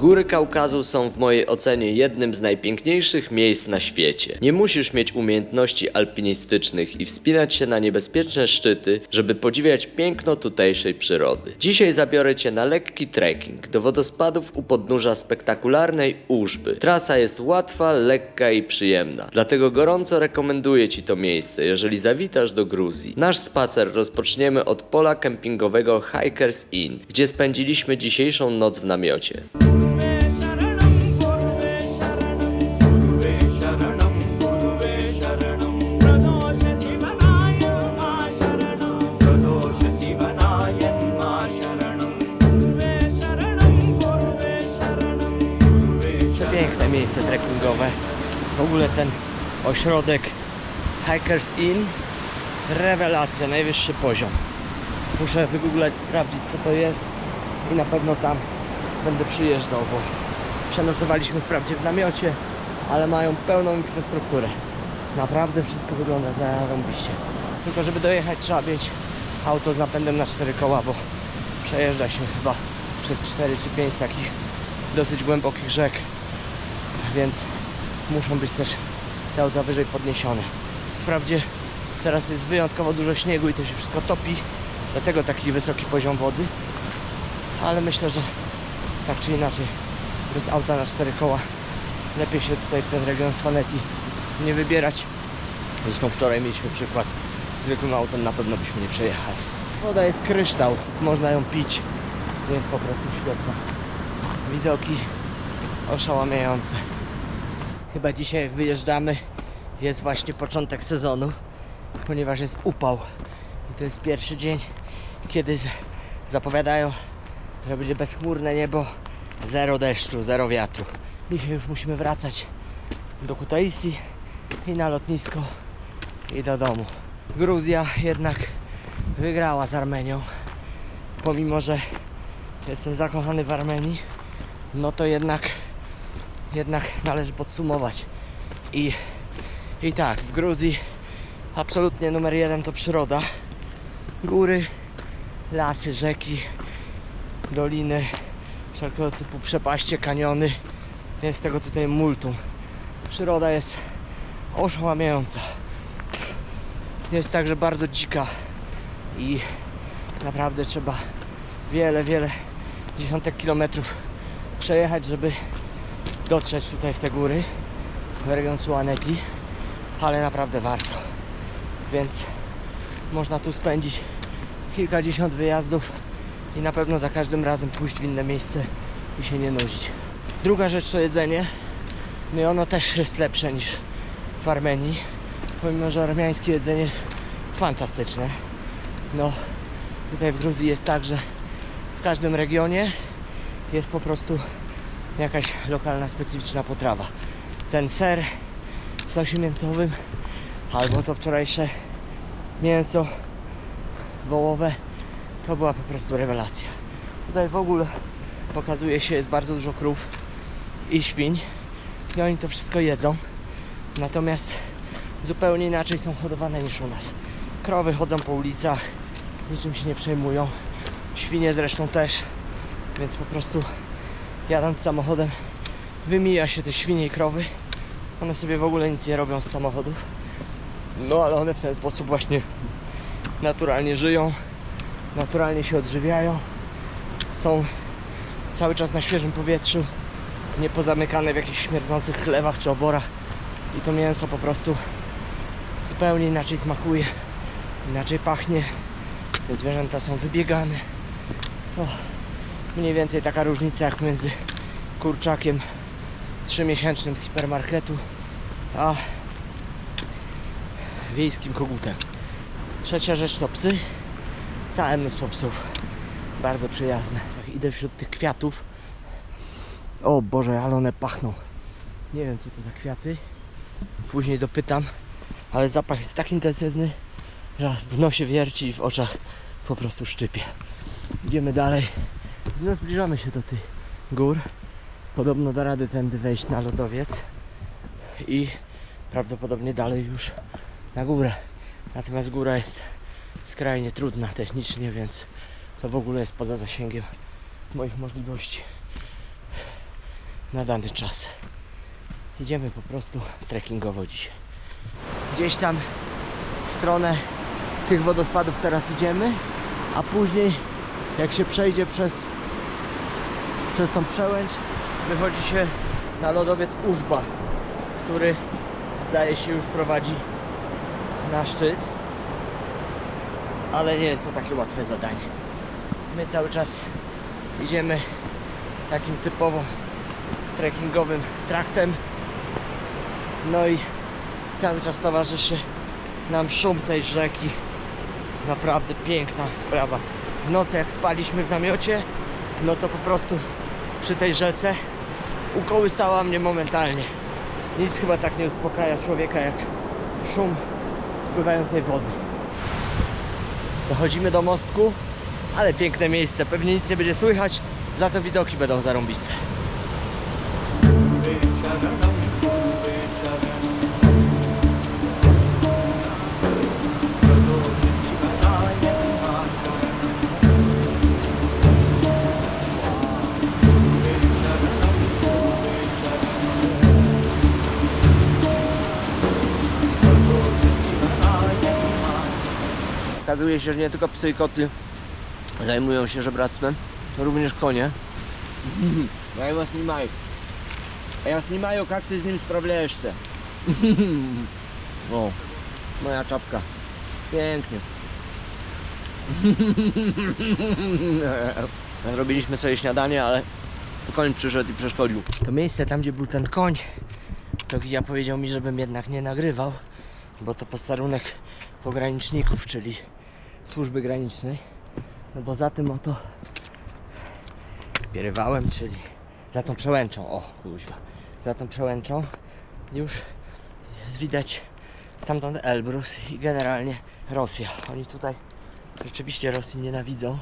Góry Kaukazu są w mojej ocenie jednym z najpiękniejszych miejsc na świecie. Nie musisz mieć umiejętności alpinistycznych i wspinać się na niebezpieczne szczyty, żeby podziwiać piękno tutejszej przyrody. Dzisiaj zabiorę Cię na lekki trekking do wodospadów u podnóża spektakularnej Użby. Trasa jest łatwa, lekka i przyjemna, dlatego gorąco rekomenduję Ci to miejsce, jeżeli zawitasz do Gruzji. Nasz spacer rozpoczniemy od pola kempingowego Hikers Inn, gdzie spędziliśmy dzisiejszą noc w namiocie. Trekkingowe. W ogóle ten ośrodek Hikers Inn. Rewelacja, najwyższy poziom. Muszę wygooglać, sprawdzić co to jest i na pewno tam będę przyjeżdżał, bo przenocowaliśmy wprawdzie w namiocie, ale mają pełną infrastrukturę. Naprawdę wszystko wygląda zarąbiście. Tylko żeby dojechać trzeba mieć auto z napędem na cztery koła, bo przejeżdża się chyba przez 4 czy 5 takich dosyć głębokich rzek, więc muszą być też te auta wyżej podniesione. Wprawdzie teraz jest wyjątkowo dużo śniegu i to się wszystko topi, dlatego taki wysoki poziom wody, ale myślę, że tak czy inaczej bez auta na cztery koła lepiej się tutaj w ten region Swanetti nie wybierać. Zresztą wczoraj mieliśmy przykład zwykłym autem na pewno byśmy nie przejechali. Woda jest kryształ, można ją pić. Jest po prostu świetna. Widoki oszałamiające. Chyba dzisiaj jak wyjeżdżamy jest właśnie początek sezonu, ponieważ jest upał. I to jest pierwszy dzień, kiedy zapowiadają, że będzie bezchmurne niebo, zero deszczu, zero wiatru. Dzisiaj już musimy wracać do Kutaisi i na lotnisko i do domu. Gruzja jednak wygrała z Armenią. Pomimo, że jestem zakochany w Armenii, no to jednak jednak należy podsumować. I, i tak, w Gruzji absolutnie numer jeden to przyroda. Góry, lasy, rzeki, doliny, wszelkiego typu przepaście, kaniony. Jest tego tutaj multum. Przyroda jest oszałamiająca. Jest także bardzo dzika i naprawdę trzeba wiele, wiele dziesiątek kilometrów przejechać, żeby dotrzeć tutaj w te góry, w region Suaneti, ale naprawdę warto. Więc można tu spędzić kilkadziesiąt wyjazdów i na pewno za każdym razem pójść w inne miejsce i się nie nudzić. Druga rzecz to jedzenie. No i ono też jest lepsze niż w Armenii, pomimo że armiańskie jedzenie jest fantastyczne. No, tutaj w Gruzji jest tak, że w każdym regionie jest po prostu jakaś lokalna, specyficzna potrawa. Ten ser z sosie miętowym albo to wczorajsze mięso wołowe to była po prostu rewelacja. Tutaj w ogóle okazuje się jest bardzo dużo krów i świń i oni to wszystko jedzą. Natomiast zupełnie inaczej są hodowane niż u nas. Krowy chodzą po ulicach, niczym się nie przejmują. Świnie zresztą też, więc po prostu jadąc samochodem wymija się te świnie i krowy. One sobie w ogóle nic nie robią z samochodów. No ale one w ten sposób właśnie naturalnie żyją, naturalnie się odżywiają. Są cały czas na świeżym powietrzu, nie pozamykane w jakichś śmierdzących chlewach czy oborach. I to mięso po prostu zupełnie inaczej smakuje, inaczej pachnie. Te zwierzęta są wybiegane. To mniej więcej taka różnica jak między kurczakiem trzymiesięcznym z hipermarketu a wiejskim kogutem. Trzecia rzecz to psy. Całe mnóstwo psów. Bardzo przyjazne. Idę wśród tych kwiatów. O Boże, ale one pachną. Nie wiem co to za kwiaty. Później dopytam. Ale zapach jest tak intensywny, że w nosie wierci i w oczach po prostu szczypie. Idziemy dalej. No zbliżamy się do tych gór. Podobno da rady tędy wejść na lodowiec i prawdopodobnie dalej już na górę. Natomiast góra jest skrajnie trudna technicznie, więc to w ogóle jest poza zasięgiem moich możliwości. na dany czas. Idziemy po prostu trekkingowo dzisiaj. Gdzieś tam w stronę tych wodospadów teraz idziemy, a później jak się przejdzie przez, przez tą przełęcz, wychodzi się na lodowiec Użba, który zdaje się już prowadzi na szczyt. Ale nie jest to takie łatwe zadanie. My cały czas idziemy takim typowo trekkingowym traktem. No i cały czas towarzyszy nam szum tej rzeki. Naprawdę piękna sprawa. W nocy jak spaliśmy w namiocie, no to po prostu przy tej rzece ukołysała mnie momentalnie. Nic chyba tak nie uspokaja człowieka jak szum spływającej wody. Dochodzimy do mostku, ale piękne miejsce. Pewnie nic nie będzie słychać, za to widoki będą zarąbiste. Okazuje się, że nie tylko psy i koty zajmują się żebractwem, to również konie. Ja его снимаю. Ja снимаю, как ты с ним справляешься. O, moja czapka. Pięknie. Zrobiliśmy sobie śniadanie, ale koń przyszedł i przeszkodził. To miejsce tam, gdzie był ten koń, to ja powiedział mi, żebym jednak nie nagrywał, bo to posterunek pograniczników, czyli służby granicznej. No bo za tym oto Pierywałem, czyli za tą przełęczą, o kuźwa, za tą przełęczą już widać stamtąd Elbrus i generalnie Rosja. Oni tutaj rzeczywiście Rosji nienawidzą,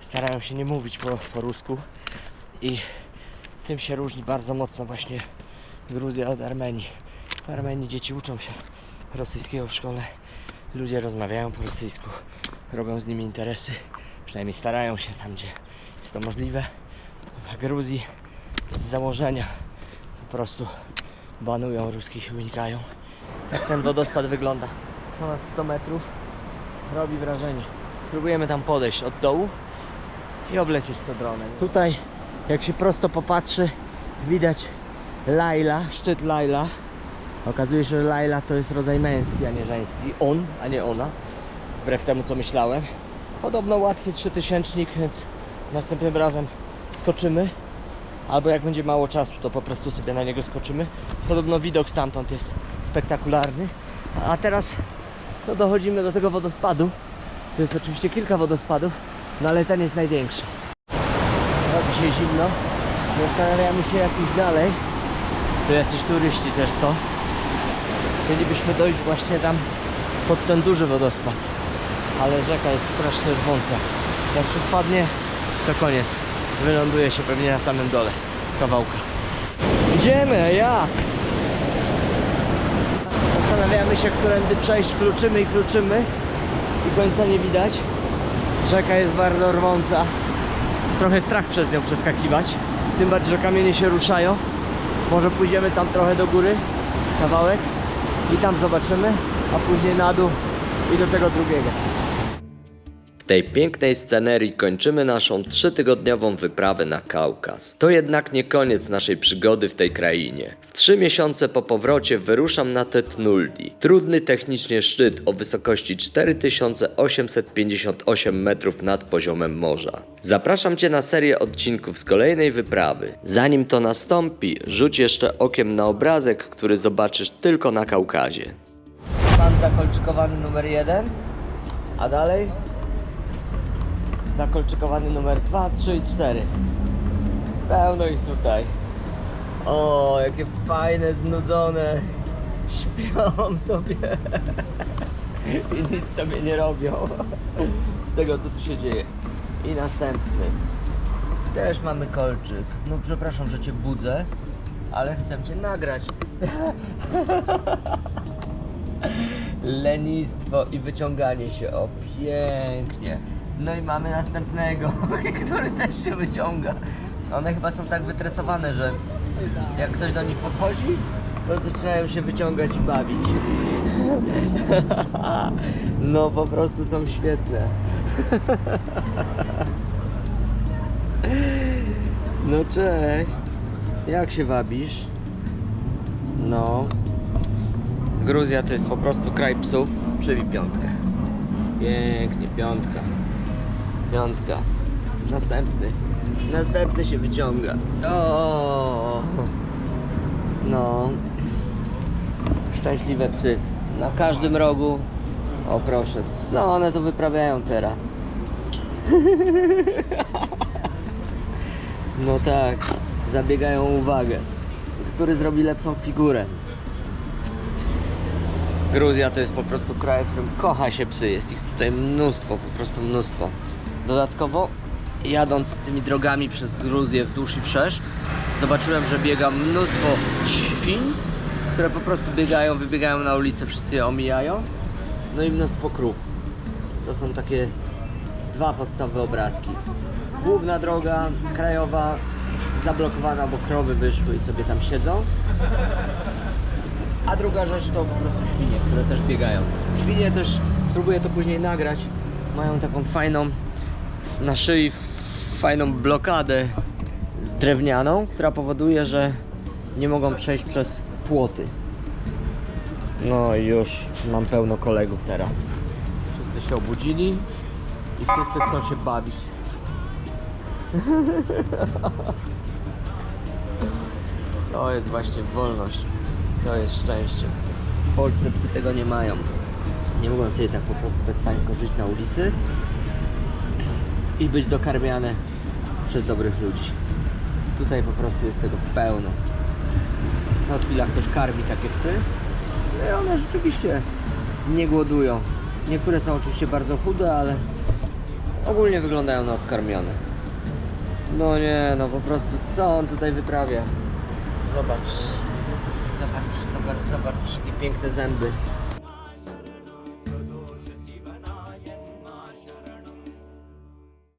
starają się nie mówić po, po rusku i tym się różni bardzo mocno właśnie Gruzja od Armenii. W Armenii dzieci uczą się rosyjskiego w szkole, ludzie rozmawiają po rosyjsku, robią z nimi interesy, przynajmniej starają się tam, gdzie jest to możliwe. W Gruzji z założenia po prostu banują ruskich i unikają. Tak ten wodospad wygląda. Ponad 100 metrów. Robi wrażenie. Spróbujemy tam podejść od dołu i oblecieć to dronem. Tutaj, jak się prosto popatrzy, widać Laila, szczyt Laila. Okazuje się, że Laila to jest rodzaj męski, a nie żeński. On, a nie ona. Wbrew temu, co myślałem. Podobno łatwy trzytysięcznik, więc następnym razem skoczymy. Albo jak będzie mało czasu, to po prostu sobie na niego skoczymy. Podobno widok stamtąd jest spektakularny. A teraz no, dochodzimy do tego wodospadu. To jest oczywiście kilka wodospadów, no ale ten jest największy. Robi się zimno. Zastanawiamy się jak iść dalej. Tu jacyś turyści też są. Chcielibyśmy dojść właśnie tam pod ten duży wodospad. Ale rzeka jest strasznie rwąca. Jak się wpadnie, to koniec. Wyląduje się pewnie na samym dole kawałka. Idziemy, a jak? Zastanawiamy się, którędy przejść, kluczymy i kluczymy i końca nie widać. Rzeka jest bardzo rwąca. Trochę strach przez nią przeskakiwać. Tym bardziej, że kamienie się ruszają. Może pójdziemy tam trochę do góry, kawałek i tam zobaczymy, a później na dół i do tego drugiego. Tej pięknej scenerii kończymy naszą trzytygodniową wyprawę na Kaukaz. To jednak nie koniec naszej przygody w tej krainie. W trzy miesiące po powrocie wyruszam na Tetnuldi, trudny technicznie szczyt o wysokości 4858 metrów nad poziomem morza. Zapraszam Cię na serię odcinków z kolejnej wyprawy. Zanim to nastąpi, rzuć jeszcze okiem na obrazek, który zobaczysz tylko na Kaukazie. Pan zakolczykowany numer jeden, a dalej zakolczykowany numer 2, 3 i 4. Pełno ich tutaj. O, jakie fajne, znudzone. Śpią sobie i nic sobie nie robią z tego, co tu się dzieje. I następny. Też mamy kolczyk. No przepraszam, że cię budzę, ale chcę cię nagrać. lenistwo i wyciąganie się. O, pięknie. No i mamy następnego, który też się wyciąga. One chyba są tak wytresowane, że Jak ktoś do nich podchodzi, to zaczynają się wyciągać i bawić. No po prostu są świetne. No cześć. Jak się wabisz? No. Gruzja to jest po prostu kraj psów. Przywij piątkę. Pięknie, piątka. Piątka. Następny. Następny się wyciąga. O. No. Szczęśliwe psy. Na każdym rogu. O proszę, co one tu wyprawiają teraz? No tak, zabiegają uwagę. Który zrobi lepszą figurę? Gruzja to jest po prostu kraj, w którym kocha się psy. Jest ich tutaj mnóstwo, po prostu mnóstwo. Dodatkowo, jadąc tymi drogami przez Gruzję wzdłuż i wszerz, zobaczyłem, że biega mnóstwo świń, które po prostu biegają, wybiegają na ulicę, wszyscy je omijają. No i mnóstwo krów. To są takie dwa podstawowe obrazki. Główna droga krajowa zablokowana, bo krowy wyszły i sobie tam siedzą. A druga rzecz to po prostu świnie, które też biegają. Świnie też, spróbuję to później nagrać, mają taką fajną na szyi fajną blokadę drewnianą, która powoduje, że nie mogą przejść przez płoty. No i już mam pełno kolegów teraz. Wszyscy się obudzili i wszyscy chcą się bawić. To jest właśnie wolność. To jest szczęście. W Polsce psy tego nie mają. Nie mogą sobie tak po prostu bezpańsko żyć na ulicy i być dokarmiane przez dobrych ludzi. Tutaj po prostu jest tego pełno. Co chwila ktoś karmi takie psy. No i one rzeczywiście nie głodują. Niektóre są oczywiście bardzo chude, ale ogólnie wyglądają na odkarmione. No nie, no po prostu co on tutaj wyprawia? Zobacz. Zobacz, zobacz, zobacz, jakie piękne zęby.